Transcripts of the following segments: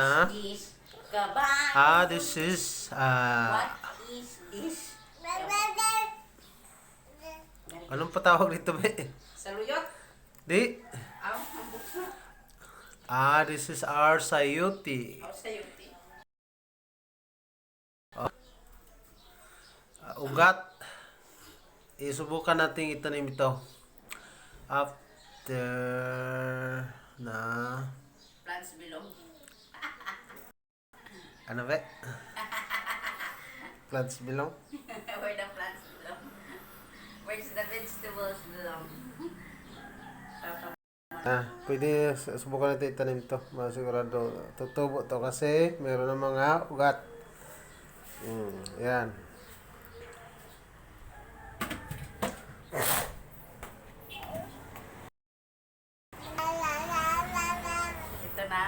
Ah? This kabay. Ah, this is, What ah, is this? anong patawag dito, be? Saluyot? Di? Aw, ang bukso. Ah, this is our sayuti. Aw, sa'yo, ti. Ah, ugat. Isubukan natin itanim ito. After na... Plants below. Ano be? Plants belong? Where the plants belong. Where's the vegetables belong? Ah, pwede su- subukan natin itanim ito. Masigurado tutubo to kasi meron ng mga ugat. Mm, yan. Ito na.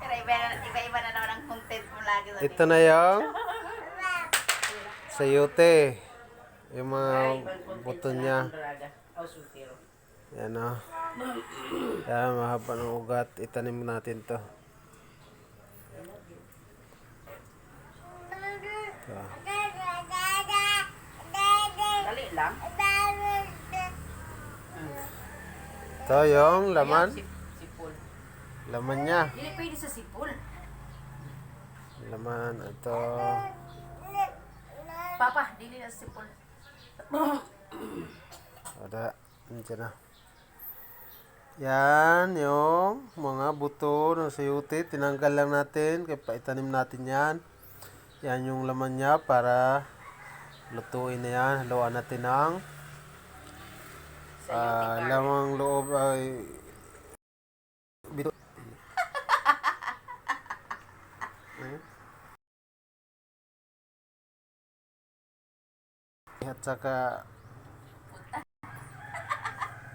Pero iba, iba-iba na naman ang content mo lagi. sa Ito na yung sayote. Yung mga buto niya. Yan o. Yan, mahaba ng ugat. Itanim natin to. Ito. Dali lang. Ito yung laman. Laman niya. Hindi pwede sa sipol. Laman. Ito. Papa, dili na sipol. Ada. Nandiyan na. Yan yung mga buto ng sayuti. Tinanggal lang natin. Kaya paitanim natin yan. Yan yung laman niya para lutuin na yan. Haluan natin ng ah, lamang loob ay At saka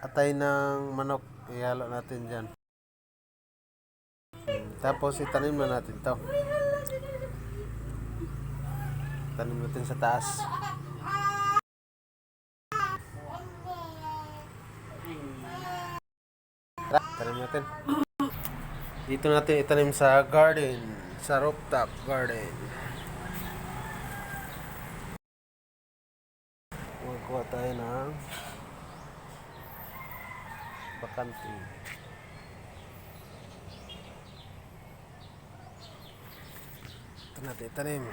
atay ng manok. Ihalo natin dyan. Tapos itanim na natin to. Tanim natin sa taas. Tara, tanim natin. Dito natin itanim sa garden sa rooftop garden bakante. Ito natin itanim.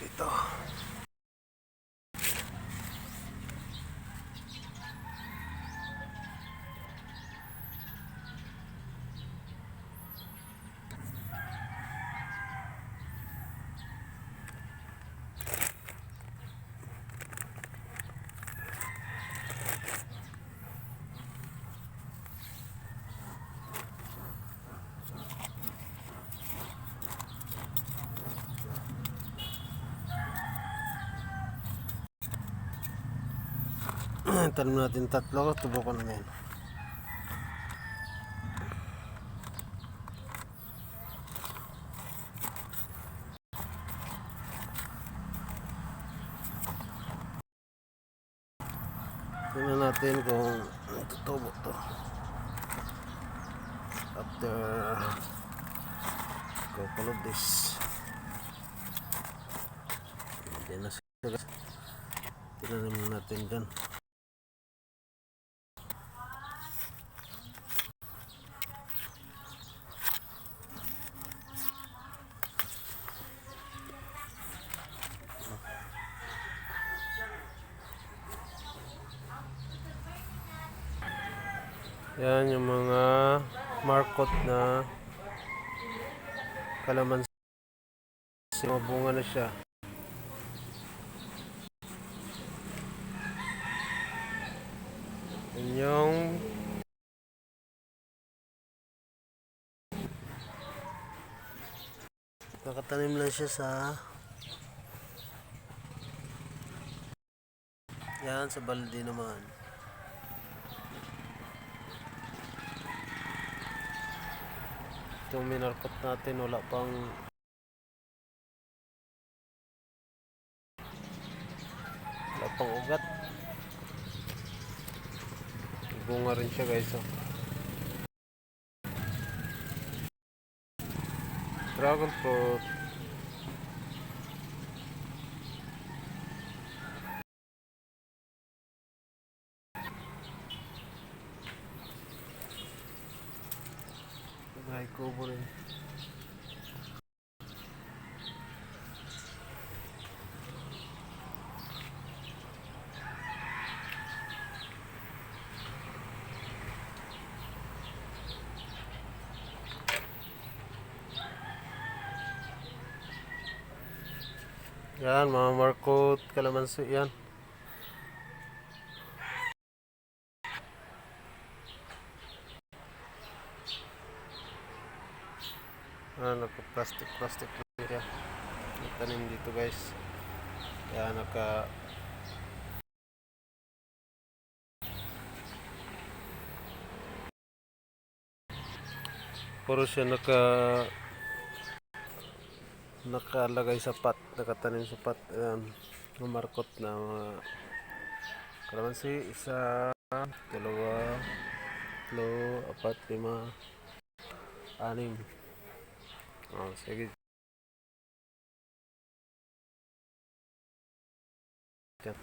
Dito. Tanim natin tatlo, tubukan namin. Tingnan natin kung tutubo to. After couple of days. Hindi na sila. Tinanim na natin dyan. Yan yung mga markot na kalamansi. Mabunga na siya. Yan yung nakatanim lang siya sa yan sa balde naman itong minarkot natin wala pang wala pang ugat bunga rin siya guys oh. dragon fruit Ay, kubo rin. Yan, mga markot, kalamansi, yan. Ah, naka-plastic, plastic lang siya. Tanim dito guys. Kaya naka... Puro siya naka... Nakalagay sa pat, nakatanim sa. Ayan, markot na mga kalamansi. Isa, dalawa, tatlo, apat, lima, anim. 18 Yep.